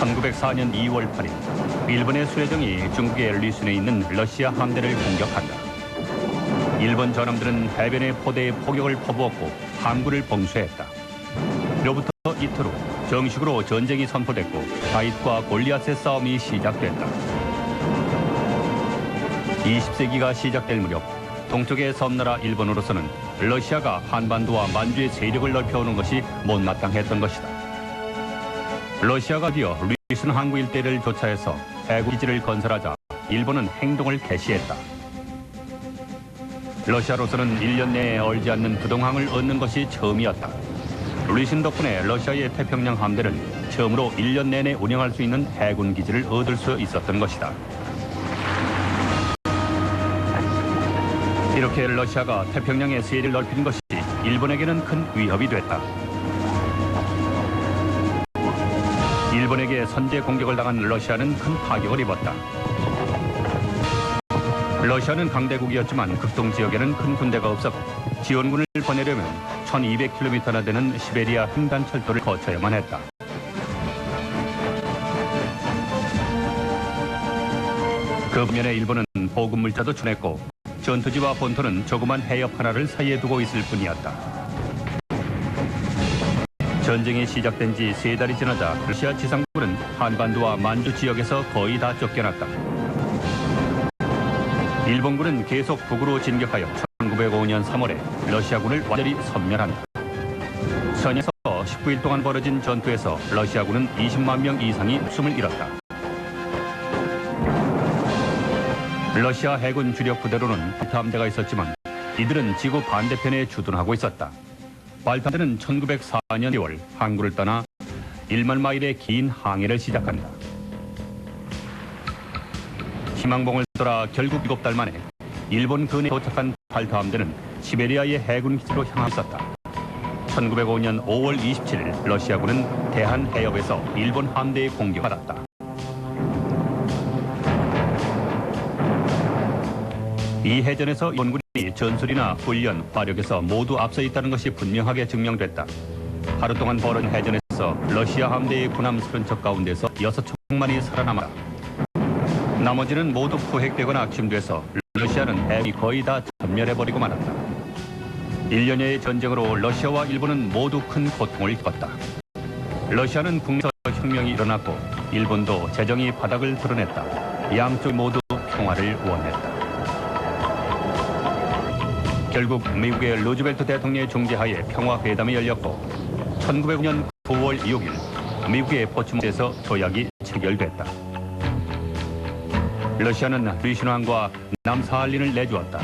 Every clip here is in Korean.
1904년 2월 8일 일본의 수레정이 중국의 리순에 있는 러시아 함대를 공격한다. 일본 전함들은 해변에 포대에 포격을 퍼부었고 항구를 봉쇄했다. 그로부터 이틀 후 정식으로 전쟁이 선포됐고 다윗과 골리앗의 싸움이 시작됐다. 20세기가 시작될 무렵 동쪽의 섬나라 일본으로서는 러시아가 한반도와 만주의 세력을 넓혀오는 것이 못마땅했던 것이다. 러시아가 드디어 리슨 항구 일대를 조차해서 해군 기지를 건설하자 일본은 행동을 개시했다. 러시아로서는 1년 내에 얼지 않는 부동항을 얻는 것이 처음이었다. 리신 덕분에 러시아의 태평양 함대는 처음으로 1년 내내 운영할 수 있는 해군 기지를 얻을 수 있었던 것이다. 이렇게 러시아가 태평양의 세를 넓히는 것이 일본에게는 큰 위협이 됐다. 일본에게 선제 공격을 당한 러시아는 큰 타격을 입었다. 러시아는 강대국이었지만 극동 지역에는 큰 군대가 없었고 지원군을 보내려면 1200km나 되는 시베리아 횡단 철도를 거쳐야만 했다. 그 반면에 일본은 보급 물자도 준했고 전투지와 본토는 조그만 해협 하나를 사이에 두고 있을 뿐이었다. 전쟁이 시작된 지 세 달이 지나자 러시아 지상군은 한반도와 만주 지역에서 거의 다 쫓겨났다. 일본군은 계속 북으로 진격하여 1905년 3월에 러시아군을 완전히 섬멸한다. 선에서 19일 동안 벌어진 전투에서 러시아군은 20만 명 이상이 숨을 잃었다. 러시아 해군 주력 부대로는 발타함대가 있었지만 이들은 지구 반대편에 주둔하고 있었다. 발타함대는 1904년 2월 항구를 떠나 1만 마일의 긴 항해를 시작한다. 희망봉을 돌아 결국 7달 만에 일본 근해에 도착한 발타함대는 시베리아의 해군 기지로 향하고 있었다. 1905년 5월 27일 러시아군은 대한 해협에서 일본 함대에 공격받았다. 이 해전에서 일본군이 전술이나 훈련, 화력에서 모두 앞서 있다는 것이 분명하게 증명됐다. 하루 동안 벌어진 해전에서 러시아 함대의 군함 30척 가운데서 6척만이 살아남았다. 나머지는 모두 포획되거나 침투해서 러시아는 해이 거의 다 전멸해버리고 말았다. 1년여의 전쟁으로 러시아와 일본은 모두 큰 고통을 겪었다. 러시아는 국내에서 혁명이 일어났고 일본도 재정이 바닥을 드러냈다. 양쪽 모두 평화를 원했다. 결국 미국의 루즈벨트 대통령의 중재하에 평화회담이 열렸고 1909년 9월 6일 미국의 포츠모트에서 조약이 체결됐다. 러시아는 리신왕과 남사할린을 내주었다.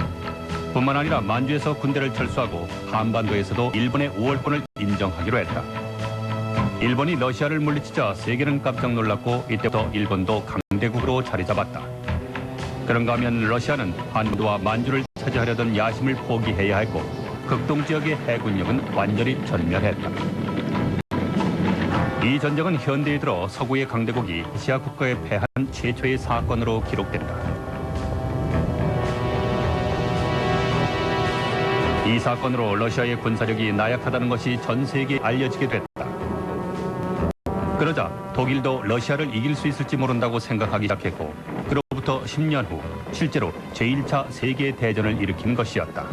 뿐만 아니라 만주에서 군대를 철수하고 한반도에서도 일본의 우월권을 인정하기로 했다. 일본이 러시아를 물리치자 세계는 깜짝 놀랐고 이때부터 일본도 강대국으로 자리 잡았다. 그런가 하면 러시아는 한반도와 만주를 차지하려던 야심을 포기해야 했고 극동 지역의 해군력은 완전히 전멸했다. 이 전쟁은 현대에 들어 서구의 강대국이 아시아 국가에 패한 최초의 사건으로 기록된다. 이 사건으로 러시아의 군사력이 나약하다는 것이 전 세계에 알려지게 됐다. 그러자 독일도 러시아를 이길 수 있을지 모른다고 생각하기 시작했고 그로부터 10년 후 실제로 제1차 세계 대전을 일으킨 것이었다.